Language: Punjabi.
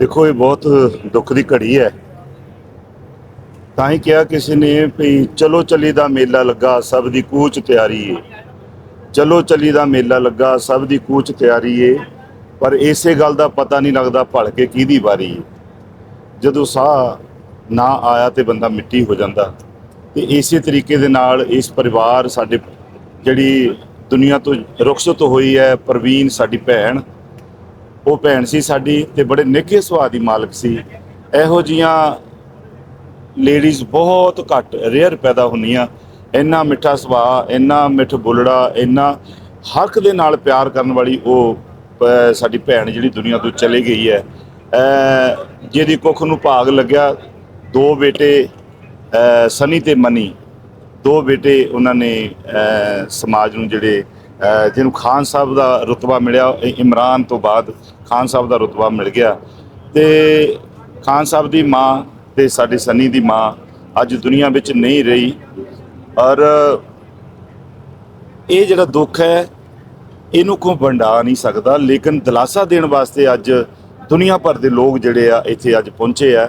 ਦੇਖੋ, ਇਹ ਬਹੁਤ ਦੁੱਖ ਦੀ ਘੜੀ ਹੈ। ਤਾਂ ਹੀ ਕਿਹਾ ਕਿਸੇ ਨੇ ਵੀ ਚਲੋ ਚੱਲੀ ਦਾ ਮੇਲਾ ਲੱਗਾ, ਸਭ ਦੀ ਕੂਚ ਤਿਆਰੀ ਏ ਚਲੋ ਚੱਲੀ ਦਾ ਮੇਲਾ ਲੱਗਾ, ਸਭ ਦੀ ਕੂਚ ਤਿਆਰੀ ਏ ਪਰ ਇਸੇ ਗੱਲ ਦਾ ਪਤਾ ਨਹੀਂ ਲੱਗਦਾ ਭੜ ਕੇ ਕਿਹਦੀ ਵਾਰੀ ਏ। ਜਦੋਂ ਸਾਹ ਨਾ ਆਇਆ ਤੇ ਬੰਦਾ ਮਿੱਟੀ ਹੋ ਜਾਂਦਾ। ਤੇ ਇਸੇ ਤਰੀਕੇ ਦੇ ਨਾਲ ਇਸ ਪਰਿਵਾਰ, ਸਾਡੇ ਜਿਹੜੀ ਦੁਨੀਆ ਤੋਂ ਰੁਖਸਤ ਹੋਈ ਹੈ, ਪ੍ਰਵੀਨ, ਸਾਡੀ ਭੈਣ ਉਹ ਭੈਣ ਸੀ ਸਾਡੀ ਤੇ ਬੜੇ ਨਿੱਘੇ ਸੁਭਾਅ ਦੀ ਮਾਲਕ ਸੀ। ਇਹੋ ਜੀਆਂ ਲੇਡੀਜ਼ ਬਹੁਤ ਘੱਟ ਰੇਅਰ ਪੈਦਾ ਹੁੰਦੀਆਂ। ਇੰਨਾ ਮਿੱਠਾ ਸੁਭਾਅ, ਇੰਨਾ ਮਿੱਠ ਬੋਲੜਾ, ਇੰਨਾ ਹੱਕ ਦੇ ਨਾਲ ਪਿਆਰ ਕਰਨ ਵਾਲੀ ਉਹ ਸਾਡੀ ਭੈਣ ਜਿਹੜੀ ਦੁਨੀਆ ਤੋਂ ਚਲੇ ਗਈ ਹੈ। ਜਿਹਦੀ ਕੁੱਖ ਨੂੰ ਭਾਗ ਲੱਗਿਆ, ਦੋ ਬੇਟੇ ਸਨੀ ਤੇ ਮਨੀ। ਦੋ ਬੇਟੇ ਉਹਨਾਂ ਨੇ ਸਮਾਜ ਨੂੰ ਜਿਹੜੇ ਜਿਹਨੂੰ ਖਾਨ ਸਾਹਿਬ ਦਾ ਰਤਬਾ ਮਿਲਿਆ ਇਹ ਇਮਰਾਨ ਤੋਂ ਬਾਅਦ ਖਾਨ ਸਾਹਿਬ ਦਾ ਰਤਬਾ ਮਿਲ ਗਿਆ। ਤੇ ਖਾਨ ਸਾਹਿਬ ਦੀ ਮਾਂ ਤੇ ਸਾਡੇ ਸਨੀ ਦੀ ਮਾਂ ਅੱਜ ਦੁਨੀਆ ਵਿੱਚ ਨਹੀਂ ਰਹੀ। ਔਰ ਇਹ ਜਿਹੜਾ ਦੁੱਖ ਹੈ, ਇਹਨੂੰ ਕੋ ਵੰਡਾ ਨਹੀਂ ਸਕਦਾ। ਲੇਕਿਨ ਦਿਲਾਸਾ ਦੇਣ ਵਾਸਤੇ ਅੱਜ ਦੁਨੀਆ ਭਰ ਦੇ ਲੋਕ ਜਿਹੜੇ ਆ, ਇੱਥੇ ਅੱਜ ਪਹੁੰਚੇ ਆ।